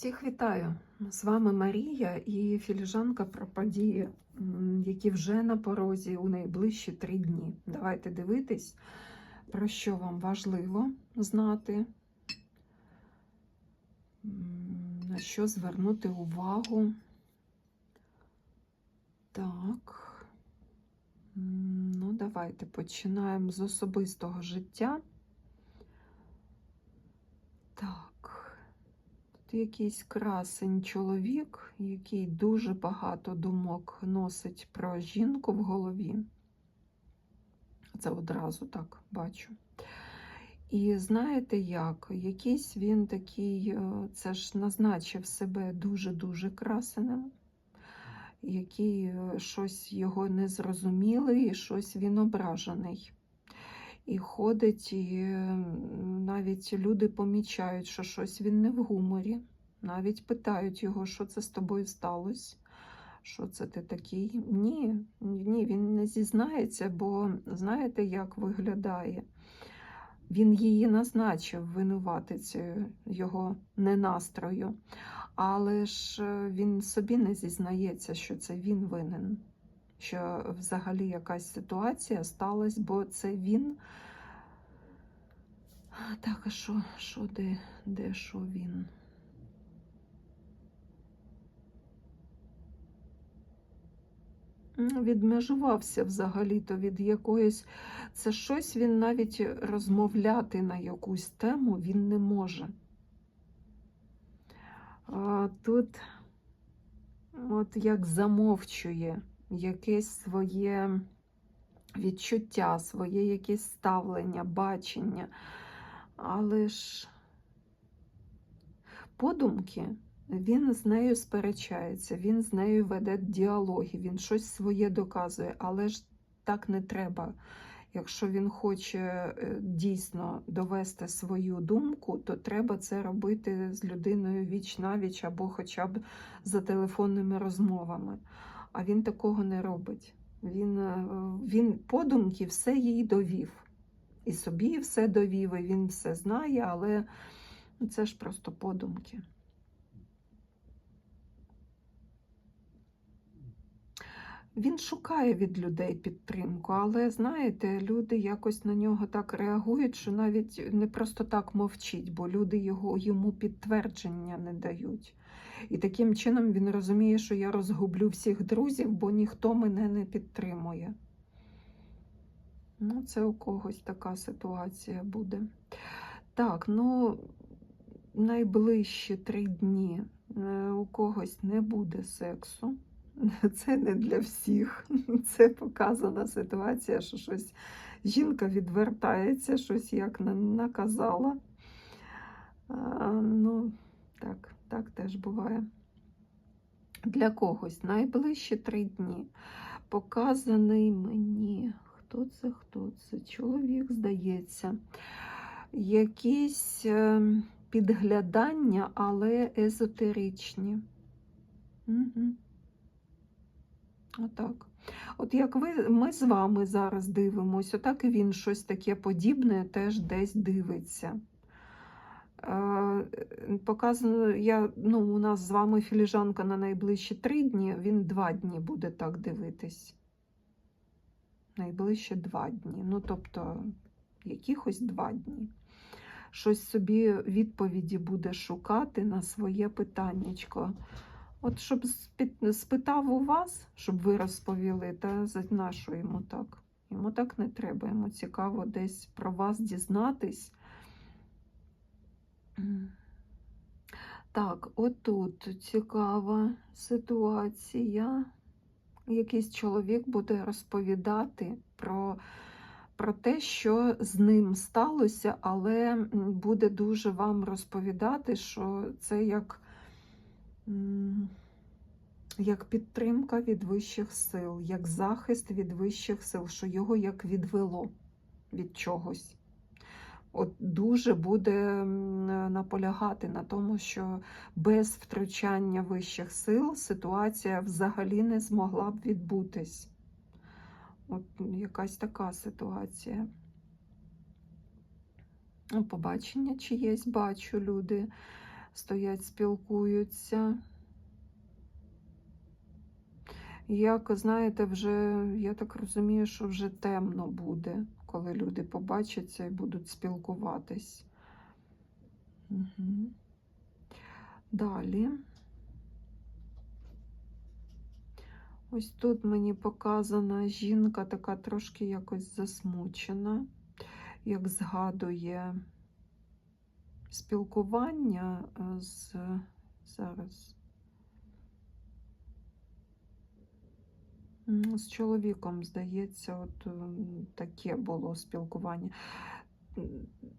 Всіх вітаю! З вами Марія і філіжанка про події, які вже на порозі у найближчі три дні. Давайте дивитись, про що вам важливо знати, на що звернути увагу. Так. Ну, давайте починаємо з особистого життя. Так. Якийсь красень чоловік, який дуже багато думок носить про жінку в голові. Це одразу так бачу. І знаєте як? Якийсь він такий, е, це ж назначив себе дуже-дуже красеним, який е, щось його не зрозуміли, і щось він ображений. І ходить, і навіть люди помічають, що щось він не в гуморі. Навіть питають його, що це з тобою сталося, що це ти такий. Ні, ні, він не зізнається, бо знаєте, як виглядає. Він її назначив винуватицею його ненастрою, але ж е, він собі не зізнається, що це він винен що взагалі якась ситуація сталася, бо це він. Так, а що, що де, де що він? Відмежувався взагалі-то від якоїсь. Це щось він навіть розмовляти на якусь тему він не може. А, тут от як замовчує якесь своє відчуття, своє якесь ставлення, бачення. Але ж подумки він з нею сперечається, він з нею веде діалоги, він щось своє доказує, але ж так не треба. Якщо він хоче е, дійсно довести свою думку, то треба це робити з людиною віч навіч або хоча б за телефонними розмовами. А він такого не робить. Він, е, він подумки все їй довів. І собі все довів, і він все знає, але це ж просто подумки. Він шукає від людей підтримку, але знаєте, люди якось на нього так реагують, що навіть не просто так мовчить, бо люди його, йому підтвердження не дають. І таким чином він розуміє, що я розгублю всіх друзів, бо ніхто мене не підтримує. Ну, це у когось така ситуація буде. Так, ну найближчі три дні е, у когось не буде сексу. Це не для всіх. Це показана ситуація, що щось жінка відвертається, щось як на- наказала. Ну, так, так теж буває. Для когось найближчі три дні показаний мені. Хто це? Хто це? Чоловік, здається. Якісь е, підглядання, але езотеричні. Угу. Отак. От як ви, ми з вами зараз дивимося, отак і він щось таке подібне теж десь дивиться. Е, Показано, я, ну, у нас з вами філіжанка на найближчі три дні, він два дні буде так дивитись. Найближче два дні. Ну, тобто, якихось два дні. Щось собі відповіді буде шукати на своє питаннячко. От щоб спитав у вас, щоб ви розповіли, та за йому так. Йому так не треба. Йому цікаво десь про вас дізнатись. Так, отут цікава ситуація. Якийсь чоловік буде розповідати про, про те, що з ним сталося, але буде дуже вам розповідати, що це як, як підтримка від вищих сил, як захист від вищих сил, що його як відвело від чогось. От дуже буде наполягати на тому, що без втручання вищих сил ситуація взагалі не змогла б відбутись. От якась така ситуація. Ну, Побачення чиєсь бачу, люди стоять, спілкуються. Як знаєте, вже, я так розумію, що вже темно буде, коли люди побачаться і будуть спілкуватись. Угу. Далі. Ось тут мені показана жінка така трошки якось засмучена, як згадує спілкування е, з зараз. З чоловіком, здається, от таке було спілкування.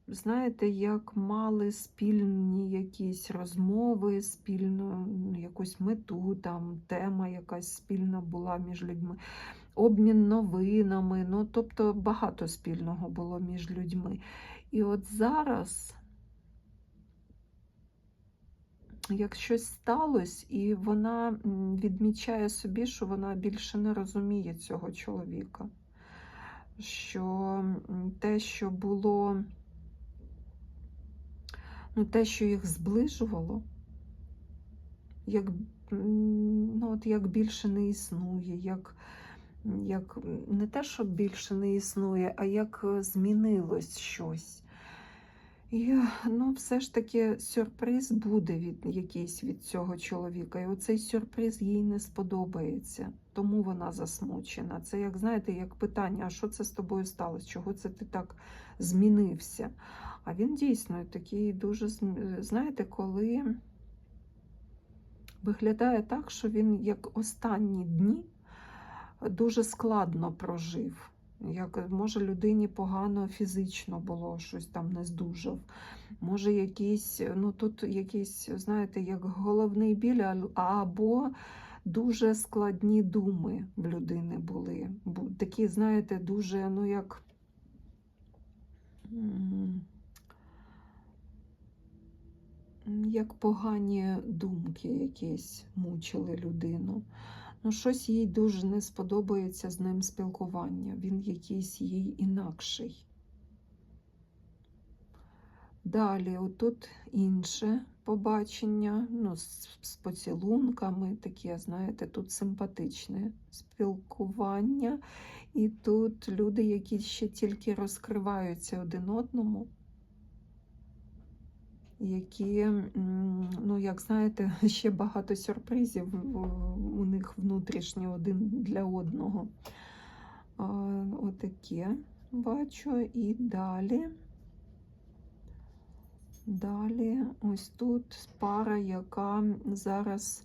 Знаєте, як мали спільні якісь розмови, спільну якусь мету, там тема якась спільна була між людьми, обмін новинами, ну тобто багато спільного було між людьми. І от зараз, як щось сталося, і вона відмічає собі, що вона більше не розуміє цього чоловіка. Що те, що було, ну, те, що їх зближувало, як, ну, от як більше не існує, як, як не те, що більше не існує, а як е, змінилось щось. І ну, все ж таки сюрприз буде від якийсь від цього чоловіка. І оцей сюрприз їй не сподобається, тому вона засмучена. Це, як знаєте, як питання: а що це з тобою сталося? Чого це ти так змінився? А він дійсно такий дуже знаєте, коли виглядає так, що він як останні дні дуже складно прожив. Як може людині погано фізично було, щось там не здужав. Може, якийсь, ну тут якийсь, знаєте, як головний біль, або дуже складні думи в людини були. Такі, знаєте, дуже, ну як. Як погані думки якісь мучили людину. Ну, щось їй дуже не сподобається з ним спілкування. Він якийсь їй інакший. Далі, отут інше побачення, ну, з, з поцілунками, таке, знаєте, тут симпатичне спілкування. І тут люди, які ще тільки розкриваються один одному, які, ну, як знаєте, ще багато сюрпризів у них внутрішні один для одного. Отаке бачу. І далі. Далі, ось тут пара, яка зараз,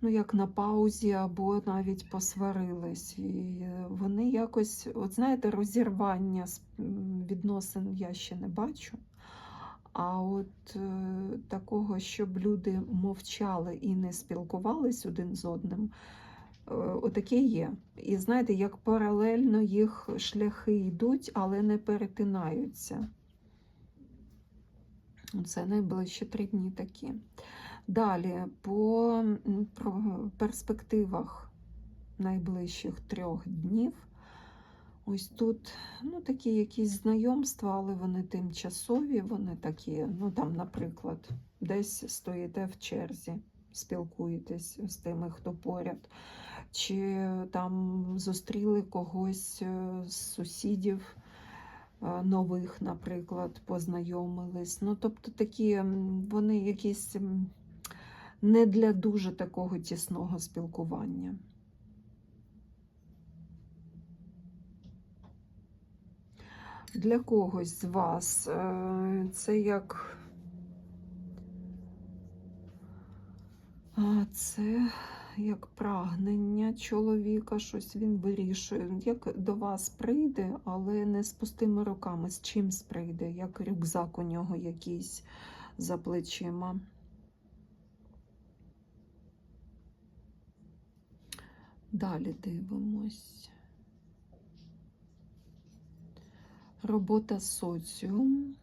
ну, як на паузі, або навіть посварились. І вони якось, от знаєте, розірвання відносин я ще не бачу. А от е, такого, щоб люди мовчали і не спілкувались один з одним, е, отаке є. І знаєте, як паралельно їх шляхи йдуть, але не перетинаються. Це найближчі три дні такі. Далі, по про- перспективах найближчих трьох днів. Ось тут ну, такі якісь знайомства, але вони тимчасові, вони такі, ну там, наприклад, десь стоїте в черзі, спілкуєтесь з тими, хто поряд, чи там зустріли когось е, з сусідів е, нових, наприклад, познайомились. Ну, тобто такі вони якісь не для дуже такого тісного спілкування. Для когось з вас е, це як це як прагнення чоловіка, щось він вирішує. Як до вас прийде, але не з пустими руками, з чимсь прийде, як рюкзак у нього якийсь за плечима. Далі дивимось. Робота соціум.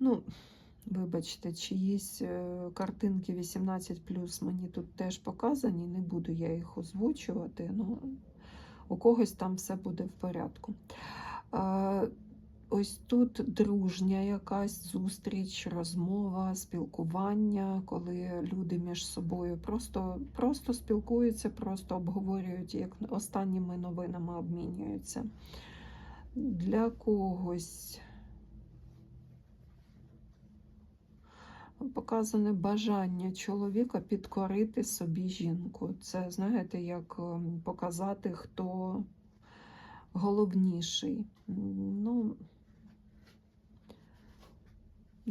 Ну, вибачте, чиїсь е, картинки 18 мені тут теж показані, не буду я їх озвучувати. Ну, у когось там все буде в порядку. Е, ось тут дружня якась зустріч, розмова, спілкування, коли люди між собою просто, просто спілкуються, просто обговорюють, як останніми новинами обмінюються. Для когось показане бажання чоловіка підкорити собі жінку. Це, знаєте, як ем, показати, хто головніший. Ну,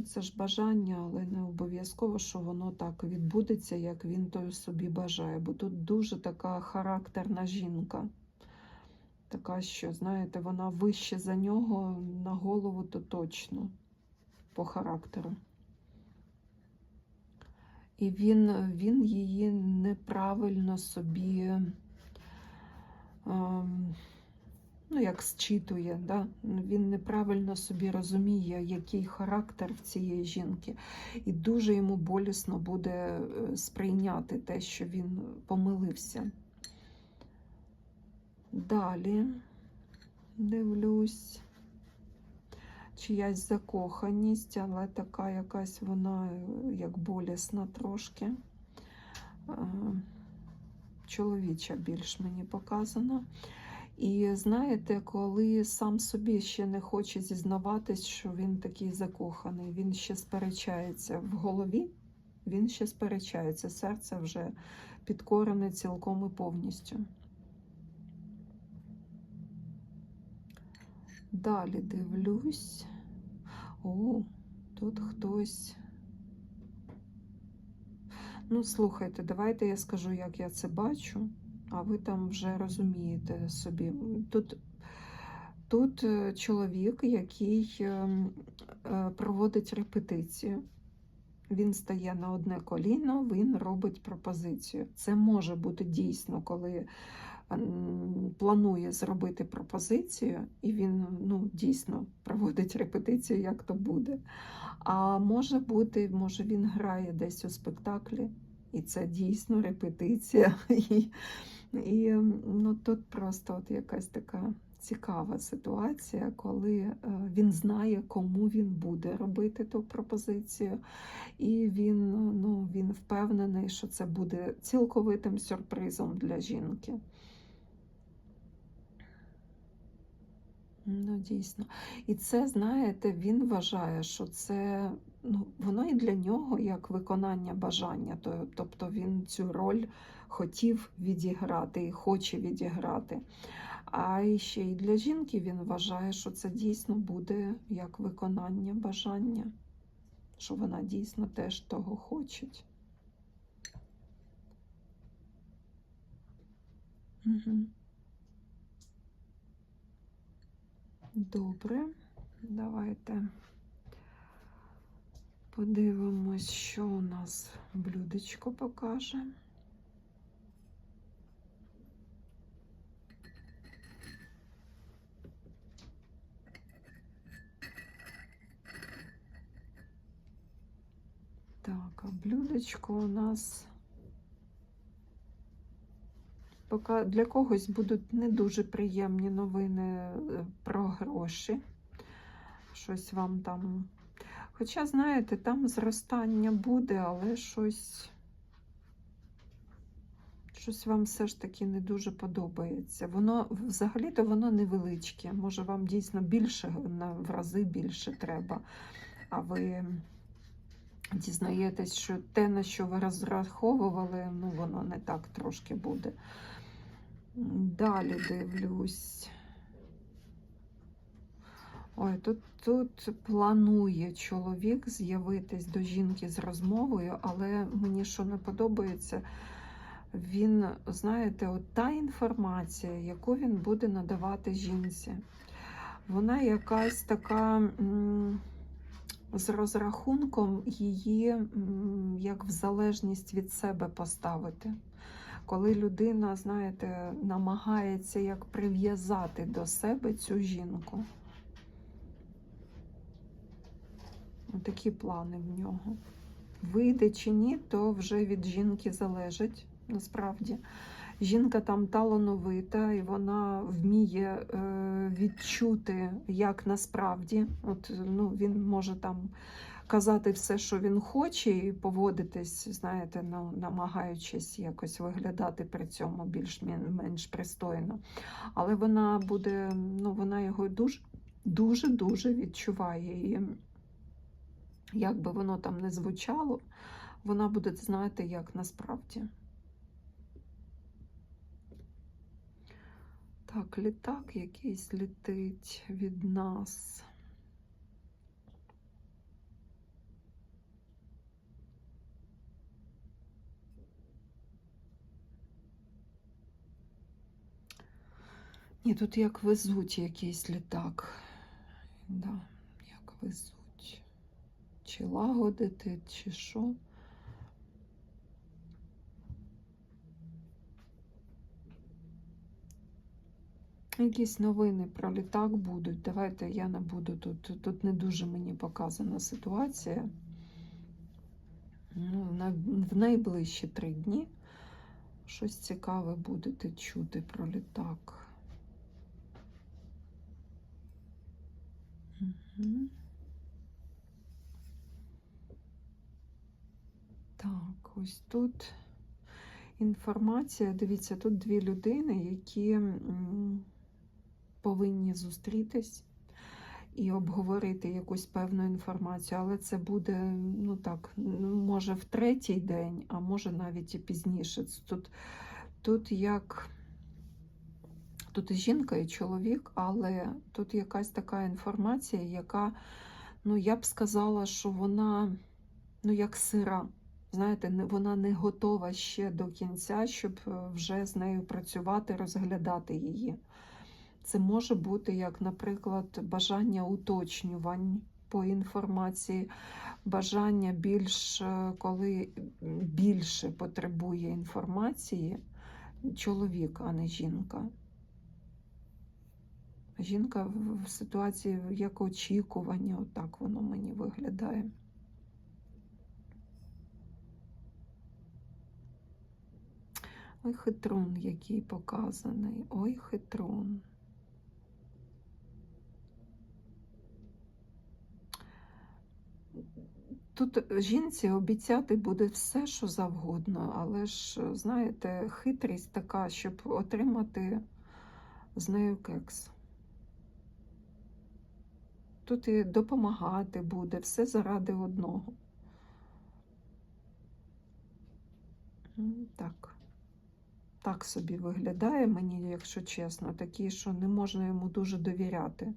це ж бажання, але не обов'язково, що воно так відбудеться, як він то собі бажає. Бо тут дуже така характерна жінка. Така, що, знаєте, вона вище за нього на голову, то точно по характеру. І він, він її неправильно собі. Ем, ну, як зчитує, да? він неправильно собі розуміє, який характер в цієї жінки, і дуже йому болісно буде е, сприйняти те, що він помилився. Далі дивлюсь, чиясь закоханість, але така якась вона як болісна трошки. Е, Чоловіча більш мені показана. І знаєте, коли сам собі ще не хоче зізнаватись, що він такий закоханий, він ще сперечається в голові, він ще сперечається, серце вже підкорене цілком і повністю. Далі дивлюсь. О, тут хтось. Ну, слухайте, давайте я скажу, як я це бачу а ви там вже розумієте собі. Тут тут е, чоловік, який ем, е, проводить репетицію. Він стає на одне коліно, він робить пропозицію. Це може бути дійсно, коли планує зробити пропозицію, і він ну, дійсно проводить репетицію, як то буде. А може бути, може він грає десь у спектаклі, і це дійсно репетиція. І ну, тут просто от якась така цікава ситуація, коли е, він знає, кому він буде робити ту пропозицію, і він, ну, він впевнений, що це буде цілковитим сюрпризом для жінки. Ну, дійсно. І це, знаєте, він вважає, що це ну, воно і для нього як виконання бажання. Тобто він цю роль хотів відіграти і хоче відіграти. А ще й для жінки він вважає, що це дійсно буде як виконання бажання, що вона дійсно теж того хоче. Угу. Добре, давайте подивимось, що у нас блюдечко покаже. Так, а блюдечко у нас поки для когось будуть не дуже приємні новини е, про гроші. Щось вам там. Хоча, знаєте, там зростання буде, але щось щось вам все ж таки не дуже подобається. Воно взагалі-то воно невеличке. Може, вам дійсно більше, в рази більше треба. А ви дізнаєтесь, що те, на що ви розраховували, ну, воно не так трошки буде. Далі дивлюсь. Ой, тут тут планує чоловік з'явитись до жінки з розмовою, але мені що не подобається, він, знаєте, от та інформація, яку він буде надавати жінці, вона якась така. З розрахунком її як в залежність від себе поставити. Коли людина, знаєте, намагається як прив'язати до себе цю жінку. Такі плани в нього. Вийде чи ні, то вже від жінки залежить насправді. Жінка там талановита, і вона вміє е, відчути, як насправді. От, ну, Він може там казати все, що він хоче, і поводитись, знаєте, ну, намагаючись якось виглядати при цьому більш-менш пристойно. Але вона буде, ну, вона його дуже дуже дуже відчуває. І як би воно там не звучало, вона буде знати, як насправді. Так, літак якийсь літить від нас. Ні, тут як везуть якийсь літак. Да, як везуть. Чи лагодити, чи що. Якісь новини про літак будуть. Давайте я не буду тут. Тут не дуже мені показана ситуація. Ну, В найближчі три дні щось цікаве будете чути про літак. Так, ось тут інформація. Дивіться, тут дві людини, які повинні зустрітись і обговорити якусь певну інформацію, але це буде, ну так, може в третій день, а може навіть і пізніше. Тут, Тут як. Тут і жінка, і чоловік, але тут якась така інформація, яка, ну, я б сказала, що вона, ну, як сира. Знаєте, вона не готова ще до кінця, щоб е, вже з нею працювати, розглядати її. Це може бути, як, наприклад, бажання уточнювань по інформації, бажання більш, е, коли більше потребує інформації чоловік, а не жінка. Жінка в ситуації як очікування, отак воно мені виглядає. Ой, хитрун, який показаний. Ой, хитрун. Тут жінці обіцяти буде все, що завгодно, але ж, знаєте, хитрість така, щоб отримати з нею кекс. Тут і допомагати буде, все заради одного. Так. Так собі виглядає мені, якщо чесно, такий, що не можна йому дуже довіряти.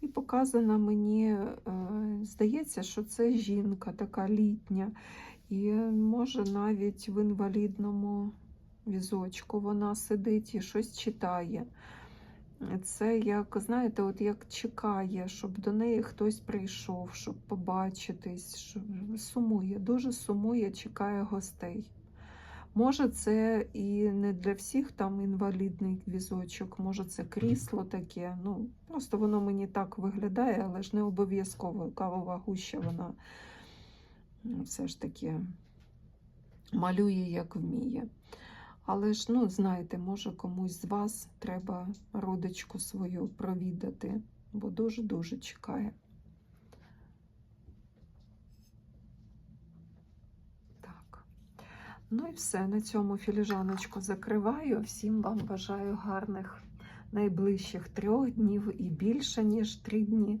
І показана мені, е, здається, що це жінка така літня, і може навіть в інвалідному візочку вона сидить і щось читає. Це як, знаєте, от як чекає, щоб до неї хтось прийшов, щоб побачитись, щоб сумує, дуже сумує, чекає гостей. Може, це і не для всіх там інвалідний візочок, може, це крісло таке. Ну, Просто воно мені так виглядає, але ж не обов'язково кавова гуща, вона все ж таки малює, як вміє. Але ж, ну, знаєте, може комусь з вас треба родичку свою провідати, бо дуже-дуже чекає. Так. Ну і все. На цьому філіжаночку закриваю. Всім вам бажаю гарних найближчих трьох днів і більше, ніж три дні.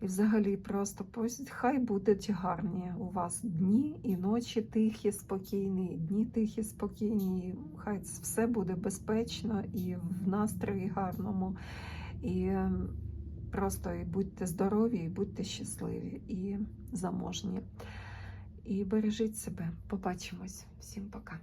І взагалі просто хай будуть гарні у вас дні і ночі тихі, спокійні, і дні тихі, спокійні. Хай все буде безпечно і в настрої гарному. І ем, просто і будьте здорові, і будьте щасливі і заможні. І бережіть себе. Побачимось. Всім пока.